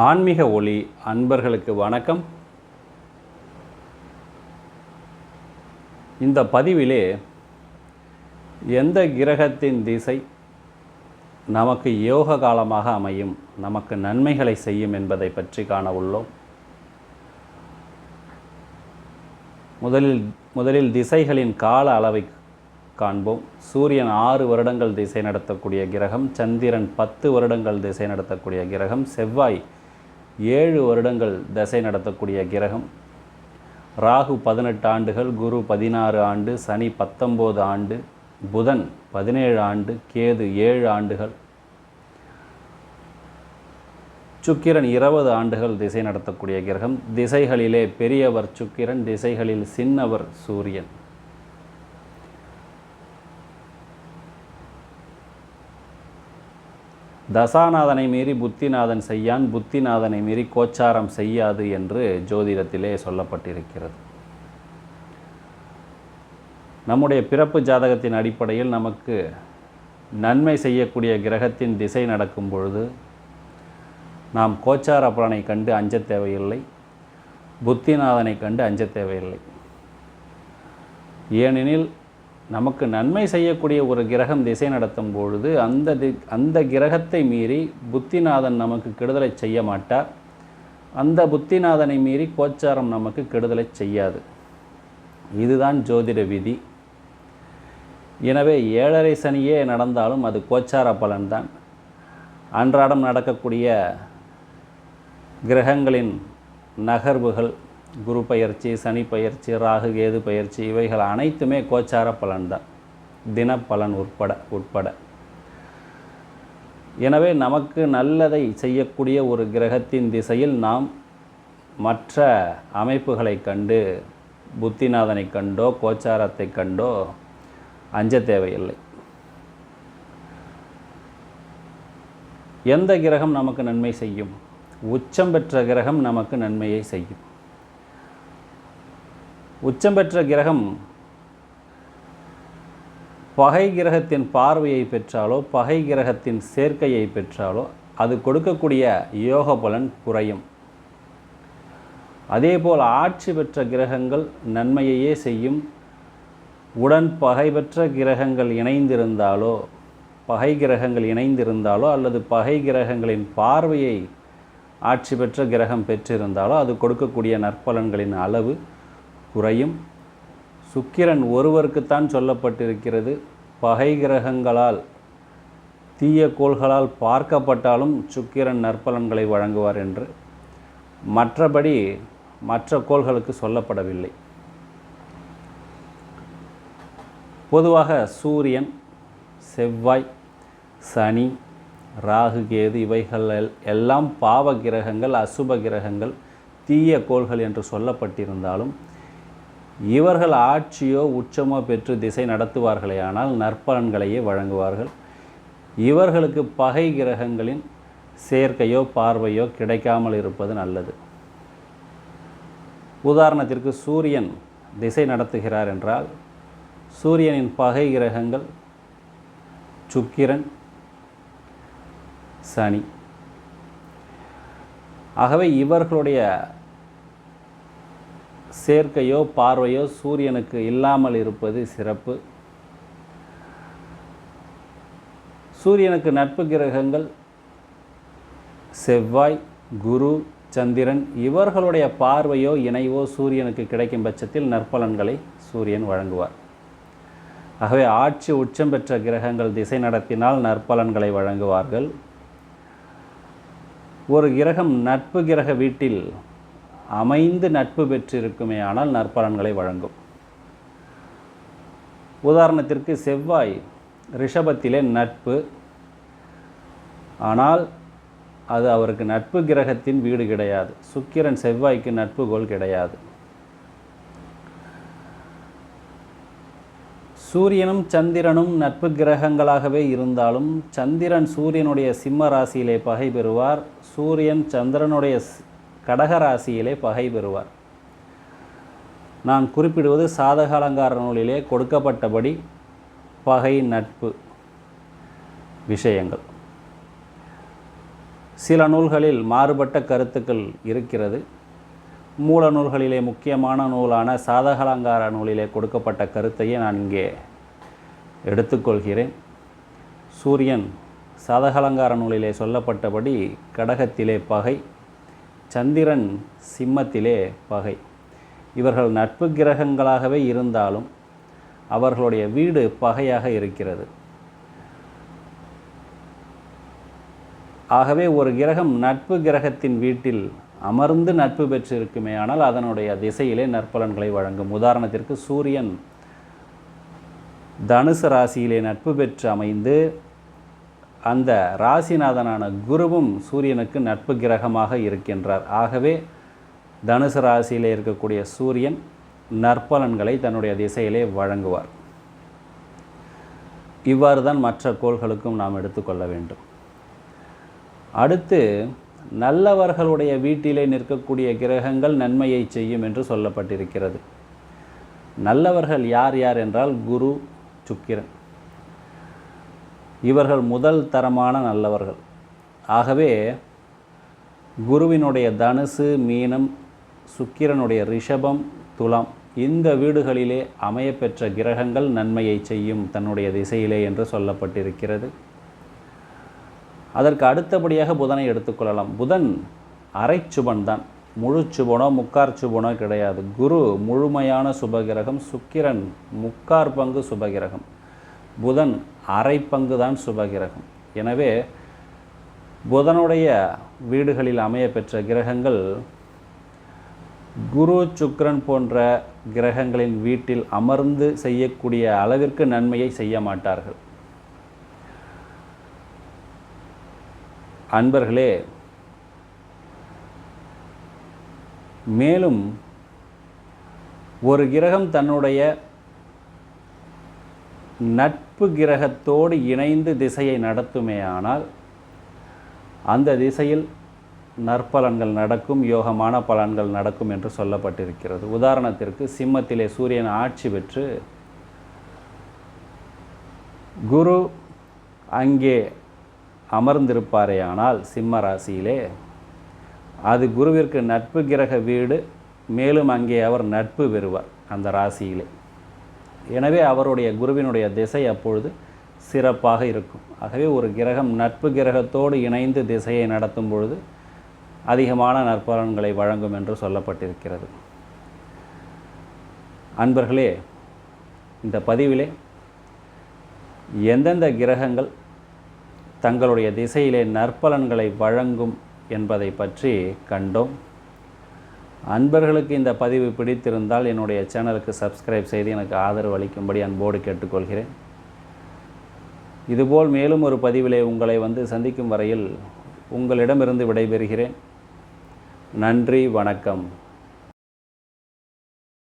ஆன்மீக ஒளி அன்பர்களுக்கு வணக்கம். இந்த பதிவிலே எந்த கிரகத்தின் திசை நமக்கு யோக காலமாக அமையும் நமக்கு நன்மைகளை செய்யும் என்பதை பற்றி காண உள்ளோம். முதலில் முதலில் திசைகளின் கால அளவை காண்போம். சூரியன் ஆறு வருடங்கள் திசை நடத்தக்கூடிய கிரகம் சந்திரன் பத்து வருடங்கள் திசை நடத்தக்கூடிய கிரகம் செவ்வாய் ஏழு வருடங்கள் திசை நடத்தக்கூடிய கிரகம். ராகு பதினெட்டு ஆண்டுகள் குரு பதினாறு ஆண்டு சனி பத்தொம்போது ஆண்டு புதன் பதினேழு ஆண்டு கேது ஏழு ஆண்டுகள். சுக்கிரன் இருபது ஆண்டுகள் திசை நடத்தக்கூடிய கிரகம். திசைகளிலே பெரியவர் சுக்கிரன் திசைகளில் சின்னவர் சூரியன். தசாநாதனை மீறி புத்திநாதன் செய்யான் புத்திநாதனை மீறி கோச்சாரம் செய்யாது என்று ஜோதிடத்திலே சொல்லப்பட்டிருக்கிறது. நம்முடைய பிறப்பு ஜாதகத்தின் அடிப்படையில் நமக்கு நன்மை செய்யக்கூடிய கிரகத்தின் திசை நடக்கும் பொழுது நாம் கோச்சார பலனை கண்டு அஞ்ச தேவையில்லை புத்திநாதனை கண்டு அஞ்ச தேவையில்லை. ஏனெனில் நமக்கு நன்மை செய்யக்கூடிய ஒரு கிரகம் திசை நடத்தும் பொழுது அந்த தி அந்த கிரகத்தை மீறி புத்திநாதன் நமக்கு கெடுதலை செய்ய மாட்டார். அந்த புத்திநாதனை மீறி கோச்சாரம் நமக்கு கெடுதலை செய்யாது. இதுதான் ஜோதிட விதி. எனவே ஏழரை சனியே நடந்தாலும் அது கோச்சார பலன்தான். அன்றாடம் நடக்கக்கூடிய கிரகங்களின் நகர்வுகள் குரு பயிற்சி சனி பயிற்சி ராகு கேது பயிற்சி இவைகள் அனைத்துமே கோச்சார பலன்தான். தினப்பலன் உட்பட உட்பட. எனவே நமக்கு நல்லதை செய்யக்கூடிய ஒரு கிரகத்தின் திசையில் நாம் மற்ற அமைப்புகளை கண்டு புத்திநாதனை கண்டோ கோச்சாரத்தை கண்டோ அஞ்ச தேவையில்லை. எந்த கிரகம் நமக்கு நன்மை செய்யும்? உச்சம் பெற்ற கிரகம் நமக்கு நன்மையை செய்யும். உச்சம் பெற்ற கிரகம் பகை கிரகத்தின் பார்வையை பெற்றாலோ பகை கிரகத்தின் சேர்க்கையை பெற்றாலோ அது கொடுக்கக்கூடிய யோக பலன் குறையும். அதேபோல் ஆட்சி பெற்ற கிரகங்கள் நன்மையையே செய்யும். உடன் பகை பெற்ற கிரகங்கள் இணைந்திருந்தாலோ பகை கிரகங்கள் இணைந்திருந்தாலோ அல்லது பகை கிரகங்களின் பார்வையை ஆட்சி பெற்ற கிரகம் பெற்றிருந்தாலோ அது கொடுக்கக்கூடிய நற்பலன்களின் அளவு குறையும். சுக்கிரன் ஒருவருக்குத்தான் சொல்லப்பட்டிருக்கிறது. பகை கிரகங்களால் தீய கோள்களால் பார்க்கப்பட்டாலும் சுக்கிரன் நற்பலன்களை வழங்குவார் என்று. மற்றபடி மற்ற கோள்களுக்கு சொல்லப்படவில்லை. பொதுவாக சூரியன் செவ்வாய் சனி ராகு கேது இவைகள் எல்லாம் பாவ கிரகங்கள் அசுப கிரகங்கள் தீய கோள்கள் என்று சொல்லப்பட்டிருந்தாலும் இவர்கள் ஆட்சியோ உச்சமோ பெற்று திசை நடத்துவார்களே ஆனால் நற்பலன்களையே வழங்குவார்கள். இவர்களுக்கு பகை கிரகங்களின் சேர்க்கையோ பார்வையோ கிடைக்காமல் இருப்பது நல்லது. உதாரணத்திற்கு சூரியன் திசை நடத்துகிறார் என்றால் சூரியனின் பகை கிரகங்கள் சுக்கிரன் சனி. ஆகவே இவர்களுடைய சேர்க்கையோ பார்வையோ சூரியனுக்கு இல்லாமல் இருப்பது சிறப்பு. சூரியனுக்கு நட்பு கிரகங்கள் செவ்வாய் குரு சந்திரன் இவர்களுடைய பார்வையோ இணைவோ சூரியனுக்கு கிடைக்கும் பட்சத்தில் நற்பலன்களை சூரியன் வழங்குவார். ஆகவே ஆட்சி உச்சம் பெற்ற கிரகங்கள் திசை நடத்தினால் நற்பலன்களை வழங்குவார்கள். ஒரு கிரகம் நட்பு கிரக வீட்டில் அமைந்து நட்பு பெற்றிருக்குமே ஆனால் நற்பலன்களை வழங்கும். உதாரணத்திற்கு செவ்வாய் ரிஷபத்திலே நட்பு. ஆனால் அது அவருக்கு நட்பு கிரகத்தின் வீடு கிடையாது. சுக்கிரன் செவ்வாய்க்கு நட்பு கோல் கிடையாது. சூரியனும் சந்திரனும் நட்பு கிரகங்களாகவே இருந்தாலும் சந்திரன் சூரியனுடைய சிம்ம ராசியிலே பகை பெறுவார். சூரியன் சந்திரனுடைய கடக ராசியிலே பகை பெறுவார். நான் குறிப்பிடுவது சாதக அலங்கார நூலிலே கொடுக்கப்பட்டபடி பகை நட்பு விஷயங்கள். சில நூல்களில் மாறுபட்ட கருத்துக்கள் இருக்கிறது. மூல நூல்களிலே முக்கியமான நூலான சாதகலங்கார நூலிலே கொடுக்கப்பட்ட கருத்தையே நான் இங்கே எடுத்துக்கொள்கிறேன். சூரியன் சாதகலங்கார நூலிலே சொல்லப்பட்டபடி கடகத்திலே பகை சந்திரன் சிம்மத்திலே பகை. இவர்கள் நட்பு கிரகங்களாகவே இருந்தாலும் அவர்களுடைய வீடு பகையாக இருக்கிறது. ஆகவே ஒரு கிரகம் நட்பு கிரகத்தின் வீட்டில் அமர்ந்து நட்பு பெற்றிருக்குமே ஆனால் அதனுடைய திசையிலே நற்பலன்களை வழங்கும். உதாரணத்திற்கு சூரியன் தனுசு ராசியிலே நட்பு பெற்று அமைந்து அந்த ராசிநாதனான குருவும் சூரியனுக்கு நட்பு கிரகமாக இருக்கின்றார். ஆகவே தனுசு ராசியிலே இருக்கக்கூடிய சூரியன் நற்பலன்களை தன்னுடைய திசையிலே வழங்குவார். இவ்வாறு தான் மற்ற கோள்களுக்கும் நாம் எடுத்துக்கொள்ள வேண்டும். அடுத்து நல்லவர்களுடைய வீட்டிலே நிற்கக்கூடிய கிரகங்கள் நன்மையை செய்யும் என்று சொல்லப்பட்டிருக்கிறது. நல்லவர்கள் யார் யார் என்றால் குரு சுக்கிரன். இவர்கள் முதல் தரமான நல்லவர்கள். ஆகவே குருவினுடைய தனுசு மீனம் சுக்கிரனுடைய ரிஷபம் துலாம் இந்த வீடுகளிலே அமையப்பெற்ற கிரகங்கள் நன்மையை செய்யும் தன்னுடைய திசையிலே என்று சொல்லப்பட்டிருக்கிறது. அதற்கு அடுத்தபடியாக புதனை எடுத்துக்கொள்ளலாம் புதன் அரை சுபன் தான். முழு சுபனோ முக்கார் சுபனோ கிடையாது. குரு முழுமையான சுபகிரகம் சுக்கிரன் முக்கார் பங்கு சுபகிரகம். புதன் அரை பங்கு தான் சுபகிரகம். எனவே புதனுடைய வீடுகளில் அமைய பெற்ற கிரகங்கள் குரு சுக்ரன் போன்ற கிரகங்களின் வீட்டில் அமர்ந்து செய்யக்கூடிய அளவிற்கு நன்மையை செய்ய மாட்டார்கள். அன்பர்களே மேலும் ஒரு கிரகம் தன்னுடைய நட்பு கிரகத்தோடு இணைந்து திசையை நடத்துமேயானால் அந்த திசையில் நற்பலன்கள் நடக்கும் யோகமான பலன்கள் நடக்கும் என்று சொல்லப்பட்டிருக்கிறது. உதாரணத்திற்கு சிம்மத்திலே சூரியன் ஆட்சி பெற்று குரு அங்கே அமர்ந்திருப்பாரேயானால் சிம்ம ராசியிலே அது குருவிற்கு நட்பு கிரக வீடு மேலும் அங்கே அவர் நட்பு பெறுவார் அந்த ராசியிலே. எனவே அவருடைய குருவினுடைய திசை அப்பொழுது சிறப்பாக இருக்கும். ஆகவே ஒரு கிரகம் நட்பு கிரகத்தோடு இணைந்து திசையை நடத்தும் பொழுது அதிகமான நற்பலன்களை வழங்கும் என்று சொல்லப்பட்டிருக்கிறது. அன்பர்களே இந்த பதிவிலே எந்தெந்த கிரகங்கள் தங்களுடைய திசையிலே நற்பலன்களை வழங்கும் என்பதை பற்றி கண்டோம். அன்பர்களுக்கு இந்த பதிவு பிடித்திருந்தால் என்னுடைய சேனலுக்கு சப்ஸ்கிரைப் செய்து எனக்கு ஆதரவு அளிக்கும்படி அன்போடு கேட்டுக்கொள்கிறேன். இதுபோல் மேலும் ஒரு பதிவிலே உங்களை வந்து சந்திக்கும் வரையில் உங்களிடமிருந்து விடைபெறுகிறேன். நன்றி வணக்கம்.